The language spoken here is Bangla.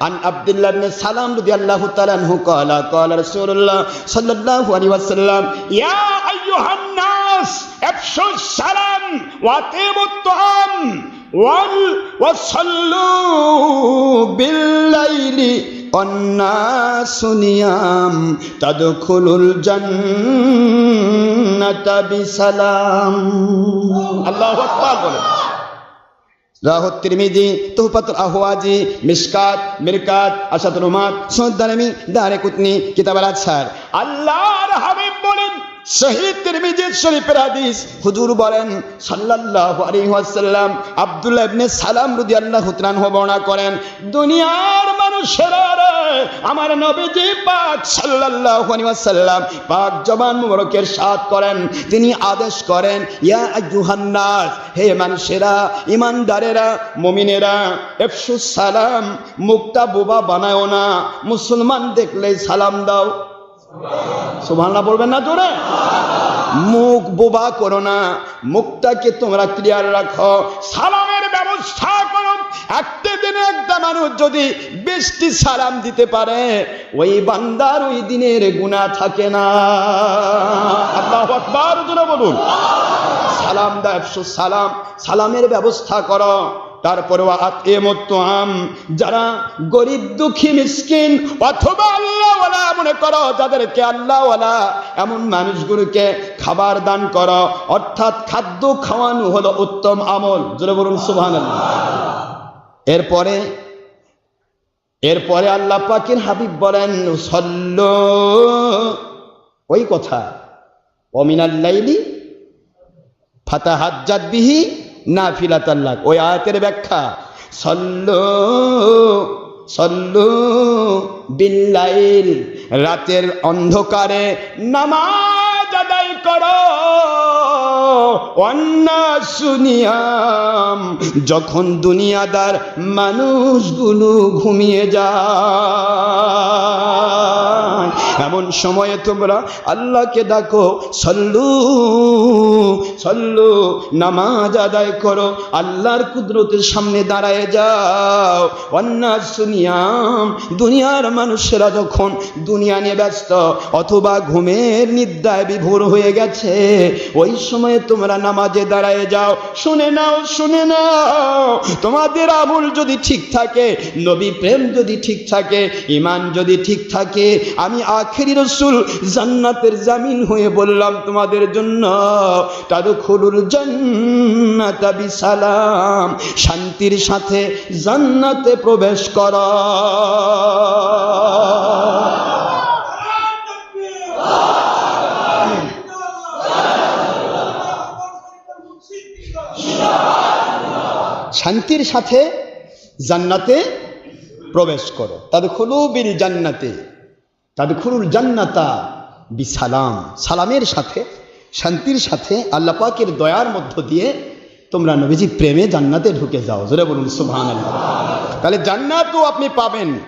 عن عبد الله بن سلام رضي الله تعالى عنه قال قال رسول الله صلى الله عليه وسلم يا أيها الناس افشوا السلام واطيبوا الطعام وال وصلوا بالليل والناس نيام تدخل الجنة بسلام الله أكبر তিরমিজি তুহফাতুল আহওয়াজি মিসকাত মিরকাত আসাদুল দারে কুতনি আছার আল্লাহর হাবিব বলেন, শহীদ তিরমিজির শরীফের হাদিস। হুজুর বলেন, সাল্লাল্লাহু আলাইহি ওয়াসাল্লাম আব্দুল্লাহ ইবনে সালাম রাদিয়াল্লাহু তাআলা বর্ণনা করেন, দুনিয়ার মানুষেরা আমার নবীজি পাক সাল্লাল্লাহু আলাইহি ওয়াসাল্লাম পাক জবান মুবারকের সাথ করেন। তিনি আদেশ করেন, ইয়া আইয়ুহান নাস, হে মানুষেরা, ইমানদারেরা, মুমিনেরা এফসুস সালাম, মুক্তা বোবা বানায়ও না, মুসলমান দেখলে সালাম দাও। সুবহানাল্লাহ বলবেন না জোরে? মুখ বোবা করো না মুখটাকে তোমরা ক্লিয়ার রাখো। সালামের ব্যবস্থা করো মানুষ যদি বেশটি সালাম দিতে পারে, ওই বান্দার ওই দিনের গুণা থাকে না। আল্লাহ আকবার বলুন। সালাম দা একশো সালাম। সালামের ব্যবস্থা করো। তারপরে আম যারা গরিব, দুঃখী, মিসকিন, অথবা আল্লাহওয়ালা মনে করো, যাদেরকে আল্লাহওয়ালা এমন মানুষগুলোকে খাবার দান করো, অর্থাৎ খাদ্য খাওয়ানো হলো উত্তম আমল। জোরে বলুন সুবহান এরপরে এরপরে আল্লাহ পাকের হাবিব বলেন, সল্ল। ওই কথা। অমিনাল্লাইলি ফাতা ফাতাহাজ্জাত বিহি না ফিলাতাল্লাহ ওই আয়াতের ব্যাখ্যা। সল্লু সল্লু বিল্লাইল, রাতের অন্ধকারে নামাজ আদায় করো। অন্না শুনিয়াম যখন দুনিয়াদার মানুষগুলো ঘুমিয়ে যায়। এমন সময়ে তোমরা আল্লাহকে ডাকো, সল্লু সল্লু, নামাজ আদায় করো, আল্লাহর কুদরতের সামনে দাঁড়ায় যাও। অন্না শুনিয়াম, দুনিয়ার মানুষেরা যখন দুনিয়া নিয়ে ব্যস্ত অথবা ঘুমের নিদ্রায় বিভোর হয়ে গেছে, ওই সময়ে তোমরা নামাজে দাঁড়ায় যাও। শুনে নাও শুনে নাও, তোমাদের আমল যদি ঠিক থাকে, নবী প্রেম যদি ঠিক থাকে ইমান যদি ঠিক থাকে, আমি আখেরি রসুল জান্নাতের জামিন হয়ে বললাম, তোমাদের জন্য তাদের খুলুর জান্নাতা বিসালাম, শান্তির সাথে জান্নাতে প্রবেশ কর। শান্তির সাথে জান্নাতে প্রবেশ করো। তাদের বিল জান্নাতে। তাদের খুরুল জান্নাতা বিসালাম। সালামের সাথে, শান্তির সাথে আল্লাহ পাকের দয়ার মধ্য দিয়ে তোমরা নবীজি প্রেমে জান্নাতে ঢুকে যাও। জোরে বলুন, সুবহানাল্লাহ। তাহলে জান্নাতও আপনি পাবেন।